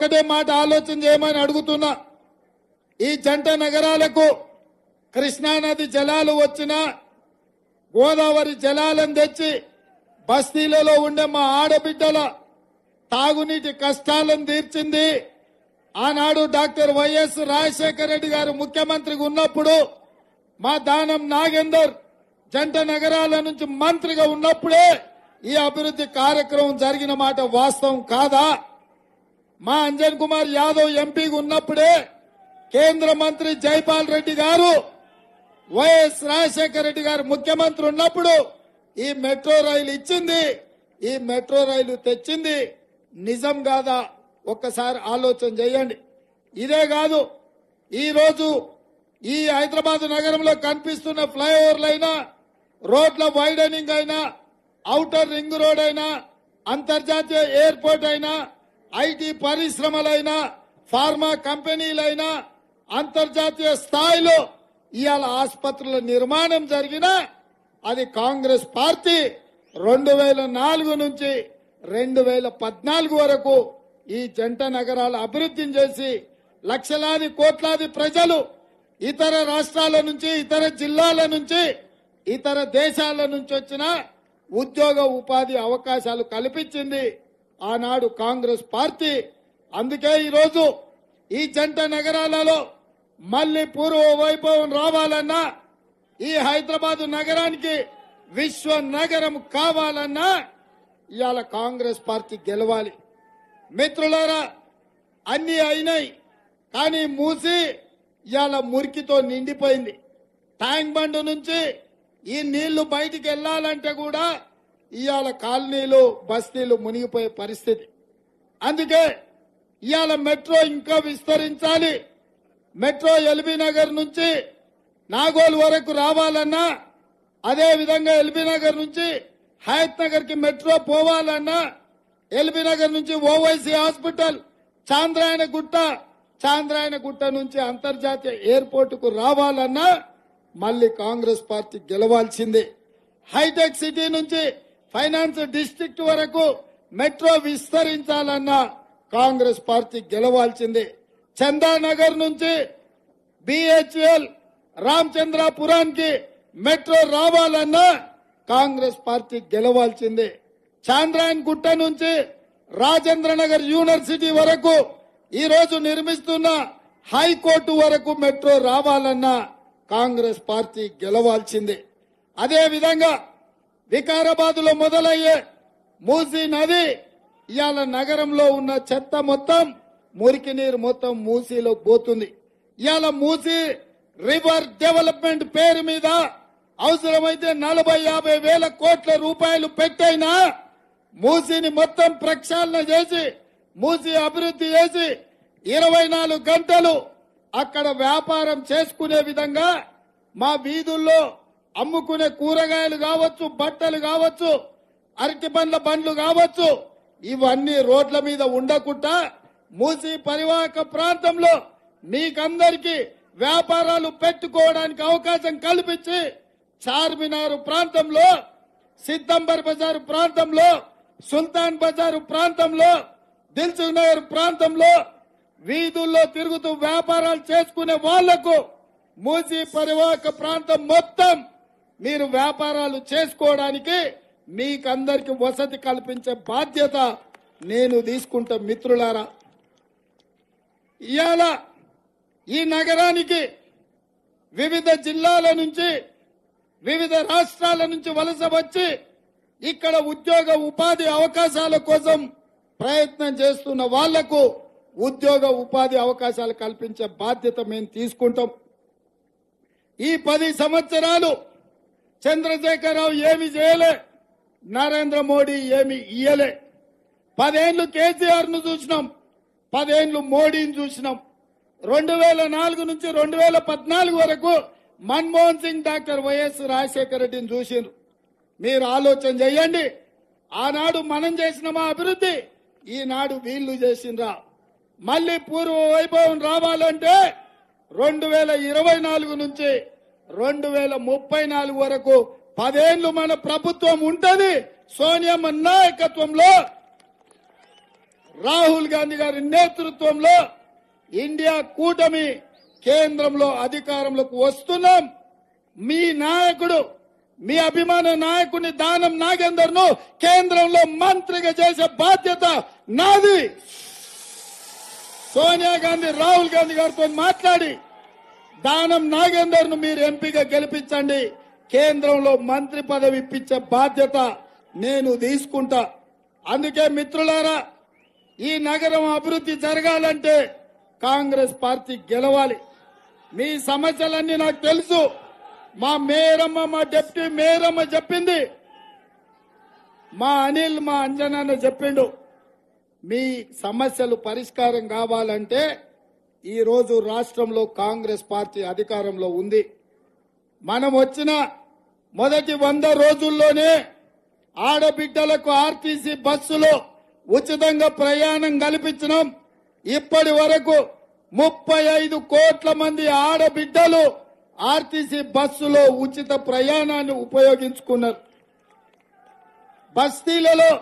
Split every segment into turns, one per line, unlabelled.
ఒకటే మాట ఆలోచన చేయమని అడుగుతున్నా. ఈ జంట నగరాలకు కృష్ణానది జలాలు వచ్చినా గోదావరి జలాలను తెచ్చి బస్తీలలో ఉండే మా ఆడబిడ్డల తాగునీటి కష్టాలను తీర్చింది. ఆనాడు డాక్టర్ వైఎస్ రాజశేఖర రెడ్డి గారు ముఖ్యమంత్రిగా ఉన్నప్పుడు మా దానం నాగేందర్ జంట నగరాల నుంచి మంత్రిగా ఉన్నప్పుడే ఈ అభివృద్ధి కార్యక్రమం జరిగిన మాట వాస్తవం కాదా? మా అంజన్ కుమార్ యాదవ్ ఎంపీగా ఉన్నప్పుడే కేంద్ర మంత్రి జైపాల్ రెడ్డి గారు వైఎస్ రాజశేఖర రెడ్డి గారు ముఖ్యమంత్రి ఉన్నప్పుడు ఈ మెట్రో రైలు ఇచ్చింది ఈ మెట్రో రైలు తెచ్చింది. నిజం కాదా? ఒక్కసారి ఆలోచన చేయండి. ఇదే కాదు ఈరోజు ఈ హైదరాబాద్ నగరంలో కనిపిస్తున్న ఫ్లైఓవర్లైనా రోడ్ల వైడనింగ్ అయినా ఔటర్ రింగ్ రోడ్ అయినా అంతర్జాతీయ ఎయిర్పోర్ట్ అయినా ఐటీ పరిశ్రమలైనా ఫార్మా కంపెనీలైనా అంతర్జాతీయ స్థాయిలో ఇవాళ ఆసుపత్రుల నిర్మాణం జరిగినా అది కాంగ్రెస్ పార్టీ రెండు వేల నాలుగు నుంచి రెండు వేల పద్నాలుగు వరకు ఈ జంట నగరాల అభివృద్ధిని చేసి లక్షలాది కోట్లాది ప్రజలు ఇతర రాష్ట్రాల నుంచి ఇతర జిల్లాల నుంచి ఇతర దేశాల నుంచి వచ్చిన ఉద్యోగ ఉపాధి అవకాశాలు కల్పించింది ఆనాడు కాంగ్రెస్ పార్టీ. అందుకే ఈరోజు ఈ జంట నగరాలలో మళ్ళీ పూర్వ వైభవం రావాలన్నా ఈ హైదరాబాద్ నగరానికి విశ్వ నగరం కావాలన్నా ఇవాళ కాంగ్రెస్ పార్టీ గెలవాలి. మిత్రులారా అన్ని అయినాయి కానీ మూసి ఇవాళ మురికితో నిండిపోయింది. ట్యాంక్ బండ్ నుంచి ఈ నీళ్ళు బయటికి వెళ్ళాలంటే కూడా ఇవాళ కాలనీలు బస్తీలు మునిగిపోయే పరిస్థితి. అందుకే ఇవాళ మెట్రో ఇంకా విస్తరించాలి. మెట్రో ఎల్బీ నగర్ నుంచి నాగోల్ వరకు రావాలన్నా అదే విధంగా ఎల్బీ నగర్ నుంచి హయత్ నగర్కి మెట్రో పోవాలన్నా ఎల్బీ నగర్ నుంచి ఓవైసీ హాస్పిటల్ చాంద్రాయణ గుట్ట చాంద్రాయణ గుట్ట నుంచి అంతర్జాతీయ ఎయిర్పోర్ట్కు రావాలన్నా మళ్ళీ కాంగ్రెస్ పార్టీ గెలవాల్సిందే. హైటెక్ సిటీ నుంచి ఫైనాన్స్ డిస్ట్రిక్ట్ వరకు మెట్రో విస్తరించాలన్నా కాంగ్రెస్ పార్టీ గెలవాల్సింది. చందానగర్ నుంచి బిహెచ్ఎల్ రామచంద్రాపురానికి మెట్రో రావాలన్నా కాంగ్రెస్ పార్టీ గెలవాల్సింది. చాంద్రాయన్ గుట్ట నుంచి రాజేంద్రనగర్ యూనివర్సిటీ వరకు ఈ రోజు నిర్మిస్తున్న హైకోర్టు వరకు మెట్రో రావాలన్నా కాంగ్రెస్ పార్టీ గెలవాల్సింది. అదే విధంగా వికారాబాద్లో మొదలయ్యే మూసీ నది ఇవాళ నగరంలో ఉన్న చెత్త మొత్తం మురికి నీరు మొత్తం మూసీలో పోతుంది. ఇవాళ మూసీ రివర్ డెవలప్మెంట్ పేరు మీద అవసరమైతే నలభై యాభై వేల కోట్ల రూపాయలు పెట్టైనా మూసీని మొత్తం ప్రక్షాళన చేసి మూసి అభివృద్ధి చేసి ఇరవై నాలుగు గంటలు అక్కడ వ్యాపారం చేసుకునే విధంగా మా వీధుల్లో అమ్ముకునే కూరగాయలు కావచ్చు బట్టలు కావచ్చు అరటి పండ్ల బండ్లు కావచ్చు ఇవన్నీ రోడ్ల మీద ఉండకుండా మూసి పరివాహక ప్రాంతంలో మీకందరికి వ్యాపారాలు పెట్టుకోవడానికి అవకాశం కల్పించి చార్మినార్ ప్రాంతంలో సిద్దంబర్ బజారు ప్రాంతంలో సుల్తాన్ బజారు ప్రాంతంలో దిల్సుఖ్ నగర్ ప్రాంతంలో వీధుల్లో తిరుగుతూ వ్యాపారాలు చేసుకునే వాళ్ళకు మూసి పరివాహక ప్రాంతం మొత్తం మీరు వ్యాపారాలు చేసుకోవడానికి మీకందరికి వసతి కల్పించే బాధ్యత నేను తీసుకుంటా మిత్రులారా. ఇవాళ ఈ నగరానికి వివిధ జిల్లాల నుంచి వివిధ రాష్ట్రాల నుంచి వలస వచ్చి ఇక్కడ ఉద్యోగ ఉపాధి అవకాశాల కోసం ప్రయత్నం చేస్తున్న వాళ్ళకు ఉద్యోగ ఉపాధి అవకాశాలు కల్పించే బాధ్యత మేము తీసుకుంటాం. ఈ పది సంవత్సరాలు చంద్రశేఖరరావు ఏమి చేయలే నరేంద్ర మోడీ ఏమి ఇయ్యలే. పదేళ్ళు కేసీఆర్ను చూసినాం పదేళ్ళు మోడీని చూసినాం. రెండు వేల నాలుగు నుంచి రెండు వేల పద్నాలుగు వరకు మన్మోహన్ సింగ్ డాక్టర్ వైఎస్ రాజశేఖర రెడ్డిని చూసిండ్రు. మీరు ఆలోచన చేయండి ఆనాడు మనం చేసిన మా అభివృద్ధి ఈనాడు వీళ్ళు చేసిండ్రా. మళ్ళీ పూర్వ వైభవం రావాలంటే రెండు వేల ఇరవై నాలుగు నుంచి రెండు వేల ముప్పై నాలుగు వరకు పదేళ్ళు మన ప్రభుత్వం ఉంటది. సోనియమ్మ నాయకత్వంలో రాహుల్ గాంధీ గారి నేతృత్వంలో ఇండియా కూటమి కేంద్రంలో అధికారంలోకి వస్తున్నాం. మీ నాయకుడు మీ అభిమాన నాయకుని దానం నాగేందర్ను కేంద్రంలో మంత్రిగా చేసే బాధ్యత నాది. సోనియా గాంధీ రాహుల్ గాంధీ గారితో మాట్లాడి దానం నాగేందర్ను మీరు ఎంపీగా గెలిపించండి. కేంద్రంలో మంత్రి పదవి ఇప్పించే బాధ్యత నేను తీసుకుంటా. అందుకే మిత్రులారా ఈ నగరం అభివృద్ధి జరగాలంటే కాంగ్రెస్ పార్టీ గెలవాలి. మీ సమస్యలన్నీ నాకు తెలుసు. మా మేరమ్మ మా డిప్యూటీ మేరమ్మ చెప్పింది. మా అనిల్ మా అంజనాన్న చెప్పిండు. మీ సమస్యలు పరిష్కారం కావాలంటే ఈరోజు రాష్ట్రంలో కాంగ్రెస్ పార్టీ అధికారంలో ఉంది. మనం వచ్చిన మొదటి వంద రోజుల్లోనే ఆడబిడ్డలకు ఆర్టీసీ బస్సులో ఉచితంగా ప్రయాణం కల్పించినాం. ఇప్పటి వరకు ముప్పై ఐదు కోట్ల మంది ఆడబిడ్డలు ఆర్టీసీ బస్సులో ఉచిత ప్రయాణాన్ని ఉపయోగించుకున్నారు. బస్తీలలో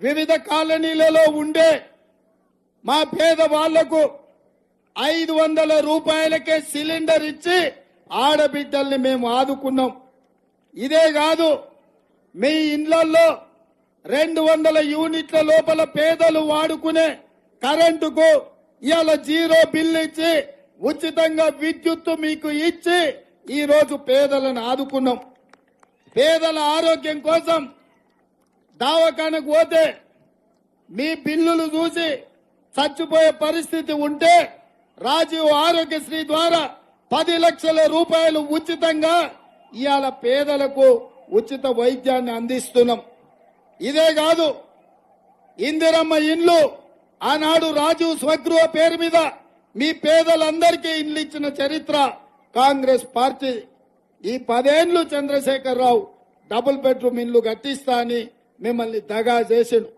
వివిధ కాలనీలలో ఉండే మా పేద వాళ్ళకు ఐదు వందల రూపాయలకే సిలిండర్ ఇచ్చి ఆడబిడ్డల్ని మేము ఆదుకున్నాం. ఇదే కాదు మీ ఇండ్లల్లో రెండు వందల యూనిట్ల లోపల పేదలు వాడుకునే కరెంటుకు ఇవాళ జీరో బిల్లు ఇచ్చి ఉచితంగా విద్యుత్తు మీకు ఇచ్చి ఈరోజు పేదలను ఆదుకున్నాం. పేదల ఆరోగ్యం కోసం దావకానకు పోతే మీ బిల్లులు చూసి చచ్చిపోయే పరిస్థితి ఉంటే రాజీవ్ ఆరోగ్యశ్రీ ద్వారా పది లక్షల రూపాయలు ఉచితంగా ఇవాళ పేదలకు ఉచిత వైద్యాన్ని అందిస్తున్నాం. ఇదే కాదు ఇందిరమ్మ ఇండ్లు ఆనాడు రాజీవ్ స్వగృహ పేరు మీద మీ పేదలందరికీ ఇండ్లు ఇచ్చిన చరిత్ర కాంగ్రెస్ పార్టీ. ఈ పదేండ్లు చంద్రశేఖర్ రావు డబుల్ బెడ్రూమ్ ఇండ్లు కట్టిస్తా అని మిమ్మల్ని దగా చేసిండు.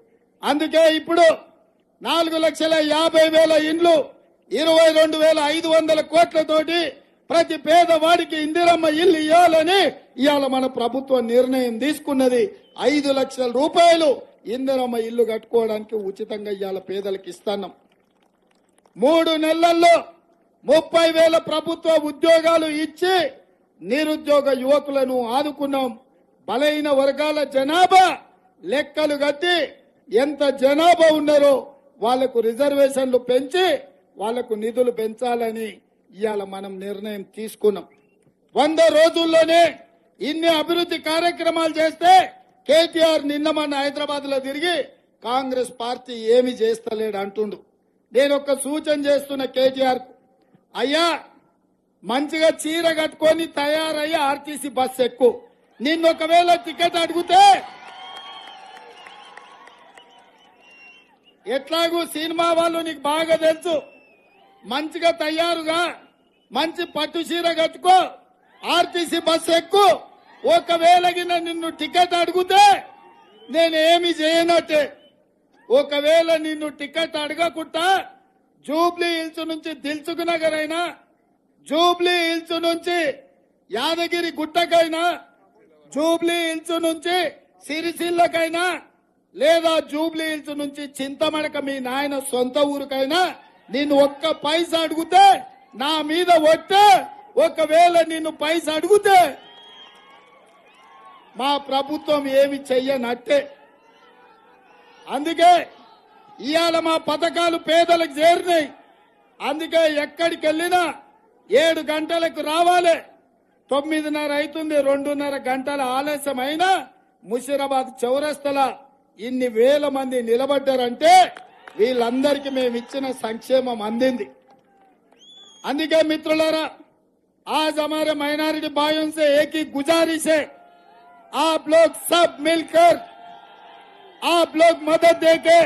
అందుకే ఇప్పుడు నాలుగు లక్షల యాభై వేల ఇండ్లు ఇరవై రెండు వేల ఐదు వందల కోట్లతోటి ప్రతి పేదవాడికి ఇందిరమ్మ ఇల్లు ఇవ్వాలని ఇవాళ మన ప్రభుత్వం నిర్ణయం తీసుకున్నది. ఐదు లక్షల రూపాయలు ఇందిరమ్మ ఇల్లు కట్టుకోవడానికి ఉచితంగా ఇవాళ పేదలకు ఇస్తున్నాం. మూడు నెలల్లో ముప్పై వేల ప్రభుత్వ ఉద్యోగాలు ఇచ్చి నిరుద్యోగ యువకులను ఆదుకున్నాం. బలైన వర్గాల జనాభా లెక్కలు కట్టి ఎంత జనాభా ఉన్నారో వాళ్ళకు రిజర్వేషన్లు పెంచి వాళ్ళకు నిధులు పెంచాలని ఇవాళ మనం నిర్ణయం తీసుకున్నాం. వంద రోజుల్లోనే ఇన్ని అభివృద్ధి కార్యక్రమాలు చేస్తే కేటీఆర్ నిన్న మన హైదరాబాద్లో తిరిగి కాంగ్రెస్ పార్టీ ఏమి చేస్తలేడు అంటుండు. నేను ఒక సూచన చేస్తున్న కేటీఆర్ అయ్యా మంచిగా చీర కట్టుకొని తయారయ్యి ఆర్టీసీ బస్ ఎక్కు నిన్ను ఒకవేళ టికెట్ అడిగితే ఎట్లాగూ సినిమా వాళ్ళు నీకు బాగా తెలుసు. మంచిగా తయారుగా మంచి పట్టు చీర కట్టుకో ఆర్టీసీ బస్సు ఎక్కు. ఒకవేళ నిన్ను టికెట్ అడిగితే నేనేమి చేయనట్టే. ఒకవేళ నిన్ను టికెట్ అడగకుండా జూబ్లీ హిల్స్ నుంచి దిల్సుఖ్ నగర్ అయినా జూబ్లీ హిల్స్ నుంచి యాదగిరి గుట్టకైనా జూబ్లీ హిల్స్ నుంచి సిరిసిల్లకైనా లేదా జూబ్లీ హిల్స్ నుంచి చింతమడక మీ నాయన సొంత ఊరికైనా నిన్ను ఒక్క పైస అడిగితే నా మీద ఒట్టే. ఒకవేళ నిన్ను పైస అడిగితే మా ప్రభుత్వం ఏమి చెయ్యనట్టే. అందుకే ఇవాళ మా పథకాలు పేదలకు చేరినాయి. అందుకే ఎక్కడికి వెళ్ళినా ఏడు గంటలకు రావాలి. తొమ్మిదిన్నర అవుతుంది రెండున్నర గంటల ఆలస్యం అయినా చౌరస్తలా. ఇన్ని వేల మంది నిలబడ్డారంటే వీళ్ళందరికీ మేము ఇచ్చిన సంక్షేమం అందింది అందుకే మిత్రులారా आज हमारे माइनॉरिटी भाइयों से एक ही गुजारिश है आप लोग सब मिलकर आप लोग मदद देके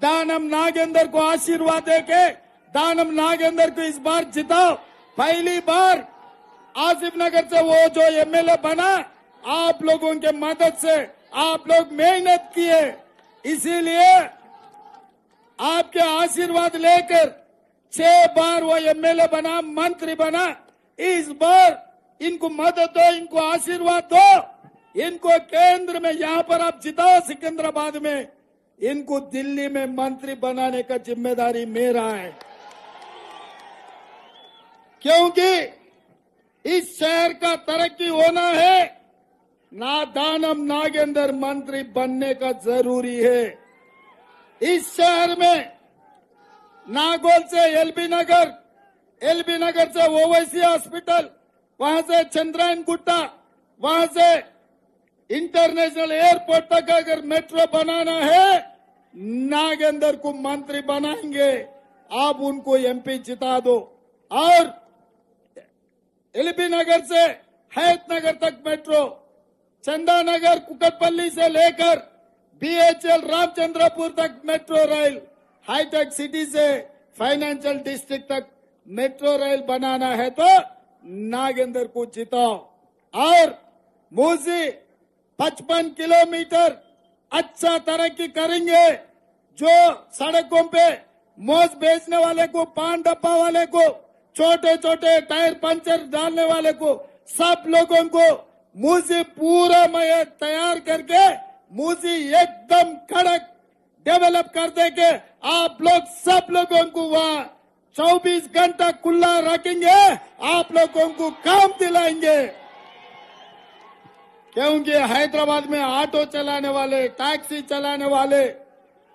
दानम नागेंद्र को आशीर्वाद देके दानम नागेंद्र को इस बार जिताओ पहली बार आसिफ नगर से वो जो एमएलए बना आप लोगों के मदद से आप लोग मेहनत किए, इसीलिए आपके आशीर्वाद लेकर छह बार वो एमएलए बना, मंत्री बना। इस बार इनको मदद दो, इनको आशीर्वाद दो। इनको केंद्र में, यहाँ पर आप जिताओ सिकंदराबाद में। इनको दिल्ली में मंत्री बनाने का ज़िम्मेदारी मेरा है। क्योंकि इस शहर का तरक्की होना है। नादानम नागेंद्र मंत्री बनने का ज़रूरी है। इस शहर में नागोल से एलबी नगर एलबी नगर से ओवैसी हॉस्पिटल, वहाँ से चंद्रायन गुट्टा वहाँ से इंटरनेशनल एयरपोर्ट तक अगर मेट्रो बनाना है, नागेंद्र को मंत्री बनाएँगे। आप उनको एमपी जिता दो। और एलबी नगर से हैत नगर तक मेट्रो चंदा नगर कुकटपल्ली से लेकर बीएचएल रामचंद्रपुर तक मेट्रो रेल, हाईटेक सिटी से फाइनेंशियल डिस्ट्रिक्ट तक मेट्रो रेल बनाना है तो नागेंद्र को जिताओ। और मूसी पचपन किलोमीटर अच्छा तरक्की करेंगे जो सड़कों पे मोज बेचने वाले को, पान डब्बा वाले को छोटे छोटे टायर पंचर डालने वाले को, सब लोगों को मूसी पूरा मैं तैयार करके मूसी एकदम कड़क डेवलप कर देंगे। आप लोग सब लोगों को वहाँ 24 घंटा खुला रखेंगे। आप लोगों को काम दिलाएँगे। क्योंकि हैदराबाद में ऑटो चलाने वाले, टैक्सी चलाने वाले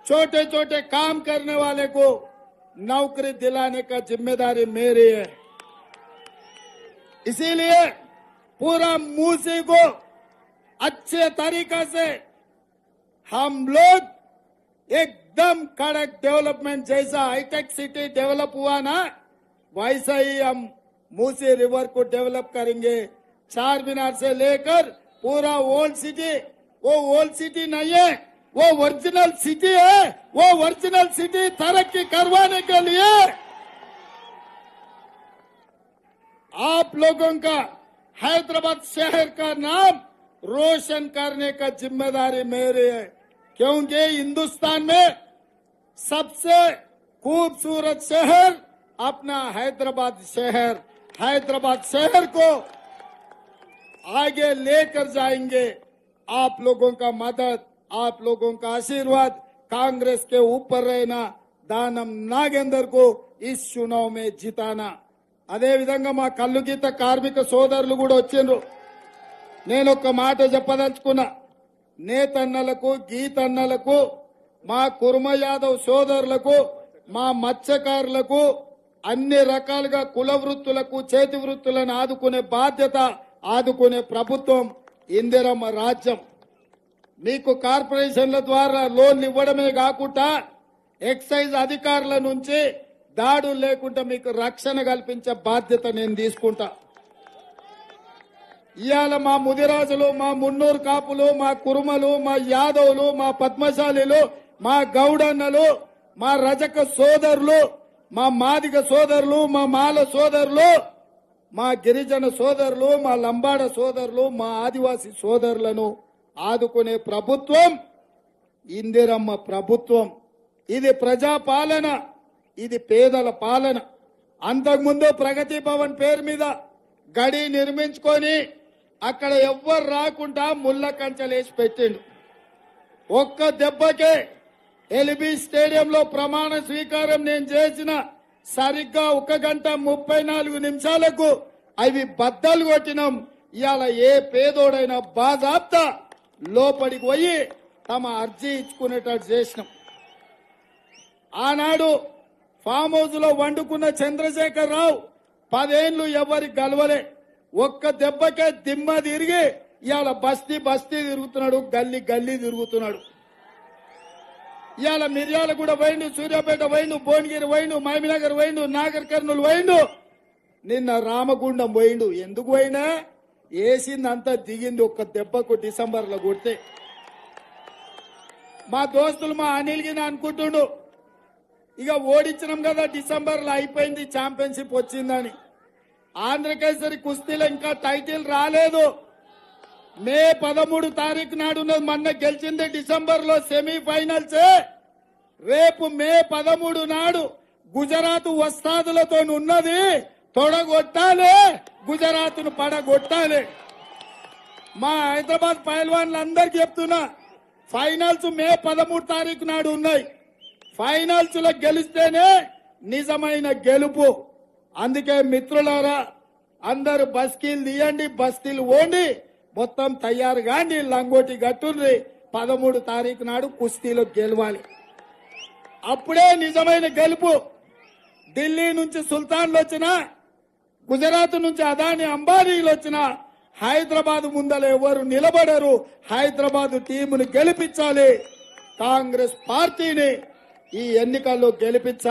छोटे छोटे काम करने वाले को नौकरी दिलाने का ज़िम्मेदारी मेरी है। इसीलिए पूरा मूसी को अच्छे तरीका से हम लोग एकदम कड़क डेवलपमेंट जैसा हाईटेक सिटी डेवलप हुआ ना, वैसा ही हम मूसी रिवर को डेवलप करेंगे। चार मीनार से लेकर पूरा ओल्ड सिटी, वो ओल्ड सिटी नहीं है, वो ओरिजिनल सिटी है, वो ओरिजिनल सिटी तरक्की करवाने के लिए आप लोगों का हैदराबाद शहर का नाम रोशन करने का ज़िम्मेदारी मेरी है। क्योंकि हिंदुस्तान में सबसे खूबसूरत शहर अपना हैदराबाद शहर हैदराबाद शहर को आगे लेकर जाएँगे। आप लोगों का मदद, आप लोगों का आशीर्वाद, कांग्रेस के ऊपर रहना, दानम नागेंदर को इस चुनाव में जिताना। అదే విధంగా మా కళ్ళు గీత కార్మిక సోదరులు కూడా వచ్చిండ్రు. నేను ఒక మాట చెప్పదలుచుకున్నా. నేతన్నలకు గీతన్నలకు మా కుర్మ యాదవ్ సోదరులకు మా మత్స్యకారులకు అన్ని రకాలుగా కుల వృత్తులకు చేతి వృత్తులను ఆదుకునే బాధ్యత ఆదుకునే ప్రభుత్వం ఇందిరమ్మ రాజ్యం. మీకు కార్పొరేషన్ల ద్వారా లోన్లు ఇవ్వడమే కాకుండా ఎక్సైజ్ అధికారుల నుంచి దాడులు లేకుండా మీకు రక్షణ కల్పించే బాధ్యత నేను తీసుకుంటా. ఇవాళ మా ముదిరాజులు మా మున్నూరు కాపులు మా కురుమలు మా యాదవులు మా పద్మశాలిలు మా గౌడన్నలు మా రజక సోదరులు మా మాదిగ సోదరులు మా మాల సోదరులు మా గిరిజన సోదరులు మా లంబాడ సోదరులు మా ఆదివాసి సోదరులను ఆదుకునే ప్రభుత్వం ఇందిరమ్మ ప్రభుత్వం. ఇది ప్రజాపాలన. ఇది పేదల పాలన. అంతకుముందు ప్రగతి భవన్ పేరు మీద గడి నిర్మించుకొని అక్కడ ఎవ్వరు రాకుండా ముళ్ళ కంచెలేసి పెట్టిండు. ఒక్క దెబ్బకే ఎల్బీ స్టేడియంలో ప్రమాణ స్వీకారం నేను చేసిన సరిగ్గా ఒక గంట ముప్పై నాలుగు నిమిషాలకు అవి బద్దలు కొట్టినాం. ఇవాళ ఏ పేదోడైనా బాజాప్తా లోపలికి పోయి తమ అర్జీ ఇచ్చుకునేటట్టు చేసినాం. ఆనాడు ఫామ్ హౌస్లో వండుకున్న చంద్రశేఖర్ రావు పదేళ్ళు ఎవరి గలవలే. ఒక్క దెబ్బకే దిమ్మ తిరిగి ఇవాళ బస్తీ బస్తీ తిరుగుతున్నాడు గల్లీ గల్లీ తిరుగుతున్నాడు. ఇవాళ మిర్యాల కూడా పోయిండు సూర్యాపేట పోయిండు భువనగిరి పోయిండు మామినగర్ పోయిండు నాగర్ కర్నూలు పోయిండు. నిన్న రామగుండం పోయిండు. ఎందుకు పోయినా? వేసిందంతా దిగింది ఒక్క దెబ్బకు డిసెంబర్లో కొడితే. మా దోస్తులు మా అనిల్గిన అనుకుంటుండు. ఇక ఓడించినాం కదా డిసెంబర్లో అయిపోయింది ఛాంపియన్షిప్ వచ్చిందని. ఆంధ్రకేసరి కుస్తీలో ఇంకా టైటిల్ రాలేదు. మే పదమూడు తారీఖు నాడు మొన్న గెలిచింది డిసెంబర్లో సెమీఫైనల్స్. రేపు మే పదమూడు నాడు గుజరాత్ వస్తాదులతో ఉన్నది తొడగొట్టాలి గుజరాత్ను పడగొట్టాలి. మా హైదరాబాద్ పైల్వాన్లందరికీ చెప్తున్నా ఫైనల్స్ మే పదమూడు తారీఖు నాడు ఉన్నాయి. ఫైనల్స్లో గెలిస్తేనే నిజమైన గెలుపు. అందుకే మిత్రులారా అందరు బస్కీలు తీయండి బస్తీలు ఓండి. మొత్తం తయారు కాండి లంగోటి గట్టుండ్రి పదమూడు తారీఖు నాడు కుస్తీలో గెలవాలి. అప్పుడే నిజమైన గెలుపు. ఢిల్లీ నుంచి సుల్తాన్లు వచ్చిన గుజరాత్ నుంచి అదాని అంబానీలు వచ్చిన హైదరాబాద్ ముందల ఎవరు నిలబడరు హైదరాబాద్ టీమును గెలిపించాలి. కాంగ్రెస్ పార్టీని ఈ ఎన్నికల్లో గెలిపించాలి